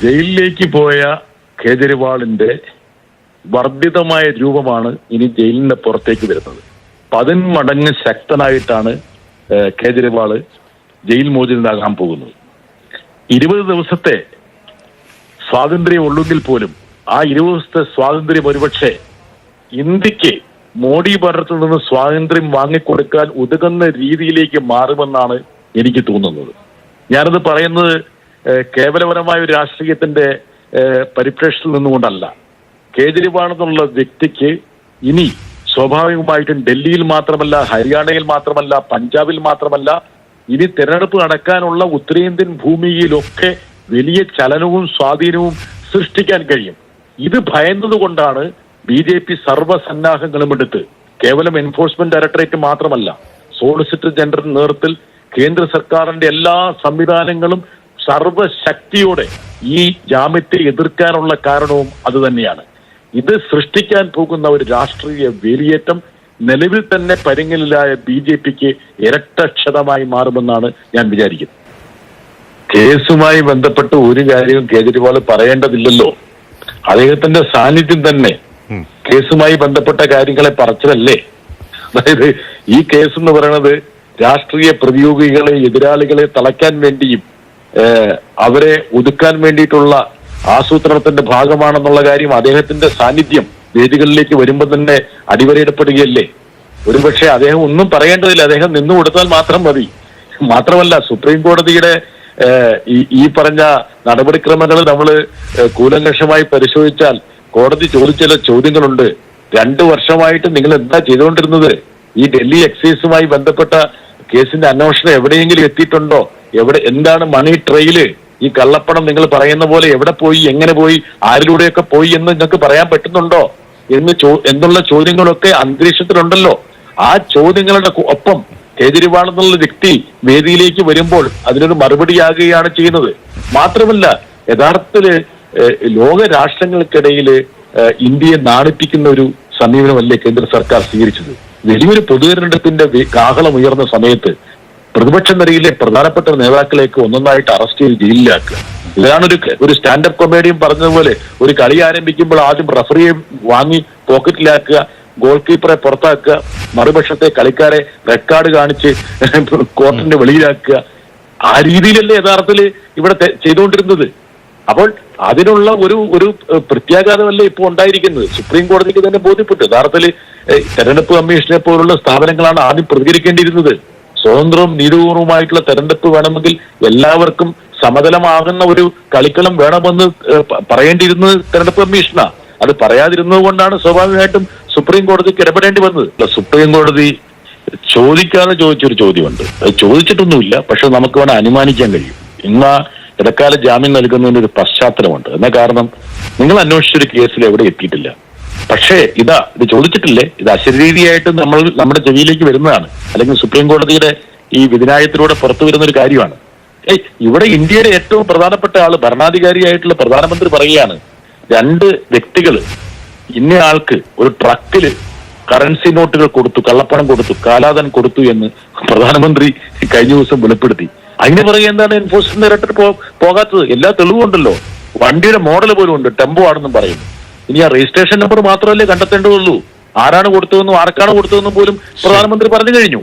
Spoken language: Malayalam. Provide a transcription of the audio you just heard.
ജയിലിലേക്ക് പോയ കേജ്രിവാളിന്റെ വർദ്ധിതമായ രൂപമാണ് ഇനി ജയിലിന്റെ പുറത്തേക്ക് വരുന്നത്. പതിന്മടങ്ങ് ശക്തനായിട്ടാണ് കേജരിവാൾ ജയിൽ മോചിതനാകാൻ പോകുന്നത്. ഇരുപത് ദിവസത്തെ സ്വാതന്ത്ര്യം ഉള്ളെങ്കിൽ പോലും ആ ഇരുപത് ദിവസത്തെ സ്വാതന്ത്ര്യം ഒരുപക്ഷെ ഇന്ത്യയ്ക്ക് മോഡി ഭരണത്തിൽ നിന്ന് സ്വാതന്ത്ര്യം വാങ്ങിക്കൊടുക്കാൻ ഉതകുന്ന രീതിയിലേക്ക് മാറുമെന്നാണ് എനിക്ക് തോന്നുന്നത്. ഞാനത് പറയുന്നത് കേവലപരമായ ഒരു രാഷ്ട്രീയത്തിന്റെ പരിപ്രേക്ഷത്തിൽ നിന്നുകൊണ്ടല്ല. കേജ്രിവാൾ എന്നുള്ള വ്യക്തിക്ക് ഇനി സ്വാഭാവികമായിട്ടും ഡൽഹിയിൽ മാത്രമല്ല ഹരിയാനയിൽ മാത്രമല്ല പഞ്ചാബിൽ മാത്രമല്ല ഇനി തെരഞ്ഞെടുപ്പ് നടക്കാനുള്ള ഉത്തരേന്ത്യൻ ഭൂമിയിലൊക്കെ വലിയ ചലനവും സ്വാധീനവും സൃഷ്ടിക്കാൻ കഴിയും. ഇത് ഭയന്നതുകൊണ്ടാണ് ബി ജെ പി സർവസന്നാഹങ്ങളും എടുത്ത് കേവലം എൻഫോഴ്സ്മെന്റ് ഡയറക്ടറേറ്റ് മാത്രമല്ല സോളിസിറ്റർ ജനറൽ നേതൃത്വത്തിൽ കേന്ദ്ര സർക്കാരിന്റെ എല്ലാ സംവിധാനങ്ങളും സർവശക്തിയോടെ ഈ ജാമ്യത്തെ എതിർക്കാനുള്ള കാരണവും അത് തന്നെയാണ്. ഇത് സൃഷ്ടിക്കാൻ പോകുന്ന ഒരു രാഷ്ട്രീയ വേലിയേറ്റം നിലവിൽ തന്നെ പരിങ്ങലിലായ ബി ജെ പിക്ക് ഇരട്ടക്ഷതമായി മാറുമെന്നാണ് ഞാൻ വിചാരിക്കുന്നത്. കേസുമായി ബന്ധപ്പെട്ട് ഒരു കാര്യവും കേജരിവാൾ പറയേണ്ടതില്ലല്ലോ. അദ്ദേഹത്തിന്റെ സാന്നിധ്യം തന്നെ കേസുമായി ബന്ധപ്പെട്ട കാര്യങ്ങളെ പറച്ചതല്ലേ? അതായത് ഈ കേസ് എന്ന് പറയുന്നത് രാഷ്ട്രീയ പ്രതിയോഗികളെ എതിരാളികളെ തളയ്ക്കാൻ വേണ്ടിയും അവരെ ഒതുക്കാൻ വേണ്ടിയിട്ടുള്ള ആസൂത്രണത്തിന്റെ ഭാഗമാണെന്നുള്ള കാര്യം അദ്ദേഹത്തിന്റെ സാന്നിധ്യം വേദികളിലേക്ക് വരുമ്പോൾ തന്നെ അടിവരയിടപ്പെടുകയല്ലേ? ഒരുപക്ഷെ അദ്ദേഹം ഒന്നും പറയേണ്ടതില്ല. അദ്ദേഹം നിന്നു കൊടുത്താൽ മാത്രം മതി. മാത്രമല്ല സുപ്രീം കോടതിയുടെ ഈ പറഞ്ഞ നടപടിക്രമങ്ങൾ നമ്മൾ കൂലങ്കഷമായി പരിശോധിച്ചാൽ കോടതി ചോദിച്ച ചില ചോദ്യങ്ങളുണ്ട്. രണ്ടു വർഷമായിട്ട് നിങ്ങൾ എന്താ ചെയ്തുകൊണ്ടിരുന്നത്? ഈ ഡൽഹി എക്സൈസുമായി ബന്ധപ്പെട്ട കേസിന്റെ അന്വേഷണം എവിടെയെങ്കിലും എത്തിയിട്ടുണ്ടോ? എവിടെ എന്താണ് മണി ട്രെയിൽ ഈ കള്ളപ്പണം നിങ്ങൾ പറയുന്ന പോലെ എവിടെ പോയി എങ്ങനെ പോയി ആരിലൂടെയൊക്കെ പോയി എന്ന് നിങ്ങൾക്ക് പറയാൻ പറ്റുന്നുണ്ടോ? എന്ന് ചോ എന്നുള്ള ചോദ്യങ്ങളൊക്കെ അന്തരീക്ഷത്തിലുണ്ടല്ലോ. ആ ചോദ്യങ്ങളുടെ ഒപ്പം കേജ്രിവാൾ എന്നുള്ള വ്യക്തി വേദിയിലേക്ക് വരുമ്പോൾ അതിനൊരു മറുപടിയാകുകയാണ് ചെയ്യുന്നത്. മാത്രമല്ല യഥാർത്ഥത്തിൽ ലോക രാഷ്ട്രങ്ങൾക്കിടയിൽ ഇന്ത്യയെ നാണിപ്പിക്കുന്ന ഒരു സമീപനമല്ലേ കേന്ദ്ര സർക്കാർ സ്വീകരിച്ചത്? വലിയൊരു പൊതുതെരഞ്ഞെടുപ്പിന്റെ കാഹളം ഉയർന്ന സമയത്ത് പ്രതിപക്ഷ നിരയിലെ പ്രധാനപ്പെട്ട നേതാക്കളേക്ക് ഒന്നൊന്നായിട്ട് അറസ്റ്റ് ചെയ്ത് ജയിലിലാക്കുക. ഇതാണ് ഒരു ഒരു സ്റ്റാൻഡപ്പ് കൊമേഡിയൻ പറഞ്ഞതുപോലെ ഒരു കളി ആരംഭിക്കുമ്പോൾ ആദ്യം റഫറിയെ വാങ്ങി പോക്കറ്റിലാക്കുക ഗോൾ കീപ്പറെ പുറത്താക്കുക മറുപക്ഷത്തെ കളിക്കാരെ റെക്കോർഡ് കാണിച്ച് കോർട്ടിന്റെ വെളിയിലാക്കുക. ആ രീതിയിലല്ലേ യഥാർത്ഥത്തിൽ ഇവിടെ ചെയ്തുകൊണ്ടിരുന്നത്. അപ്പോൾ അതിനുള്ള ഒരു ഒരു പ്രത്യാഘാതമല്ല ഇപ്പോൾ ഉണ്ടായിരിക്കുന്നത്? സുപ്രീം കോടതിക്ക് തന്നെ ബോധ്യപ്പെട്ടു. യഥാർത്ഥത്തിൽ തെരഞ്ഞെടുപ്പ് കമ്മീഷനെ പോലുള്ള സ്ഥാപനങ്ങളാണ് ആദ്യം പ്രതികരിക്കേണ്ടിയിരുന്നത്. സ്വതന്ത്രവും നീതിപൂർവമായിട്ടുള്ള തെരഞ്ഞെടുപ്പ് വേണമെങ്കിൽ എല്ലാവർക്കും സമതലമാകുന്ന ഒരു കളിക്കളം വേണമെന്ന് പറയേണ്ടിയിരുന്നത് തെരഞ്ഞെടുപ്പ് കമ്മീഷനാ. അത് പറയാതിരുന്നത് കൊണ്ടാണ് സ്വാഭാവികമായിട്ടും സുപ്രീം കോടതിക്ക് ഇടപെടേണ്ടി വന്നത്. സുപ്രീം കോടതി ചോദിക്കാതെ ചോദിച്ചൊരു ചോദ്യമുണ്ട്. അത് ചോദിച്ചിട്ടൊന്നുമില്ല പക്ഷെ നമുക്ക് വേണം അനുമാനിക്കാൻ കഴിയും. ഇന്ന് ഇടക്കാല ജാമ്യം നൽകുന്നതിന് ഒരു പശ്ചാത്തലമുണ്ട്. എന്ന കാരണം നിങ്ങൾ അന്വേഷിച്ചൊരു കേസിൽ എവിടെ എത്തിയിട്ടില്ല. പക്ഷേ ഇതാ ഇത് ചോദിച്ചിട്ടില്ലേ? ഇത് അശരീരിയായിട്ട് നമ്മൾ നമ്മുടെ ചെവിയിലേക്ക് വരുന്നതാണ്. അല്ലെങ്കിൽ സുപ്രീം കോടതിയുടെ ഈ വിധിനായത്തിലൂടെ പുറത്തു വരുന്ന ഒരു കാര്യമാണ്. ഏയ് ഇവിടെ ഇന്ത്യയുടെ ഏറ്റവും പ്രധാനപ്പെട്ട ആൾ ഭരണാധികാരിയായിട്ടുള്ള പ്രധാനമന്ത്രി പറയുകയാണ് രണ്ട് വ്യക്തികൾ ഇന്ന ആൾക്ക് ഒരു ട്രക്കിൽ കറൻസി നോട്ടുകൾ കൊടുത്തു കള്ളപ്പണം കൊടുത്തു കാലാതൻ കൊടുത്തു എന്ന് പ്രധാനമന്ത്രി കഴിഞ്ഞ ദിവസം വെളിപ്പെടുത്തി. അതിന് പറയുക എന്താണ് എൻഫോഴ്സ്മെന്റ് ഡയറക്ടർ പോകാത്തത്? എല്ലാ തെളിവുണ്ടല്ലോ വണ്ടിയുടെ മോഡൽ പോലും ഉണ്ട് ടെമ്പോ ആണെന്നും പറയുന്നു. ഇനി ആ രജിസ്ട്രേഷൻ നമ്പർ മാത്രമല്ലേ കണ്ടെത്തേണ്ടതുള്ളൂ. ആരാണ് കൊടുത്തതെന്നും ആർക്കാണ് കൊടുത്തതെന്നും പോലും പ്രധാനമന്ത്രി പറഞ്ഞു കഴിഞ്ഞു.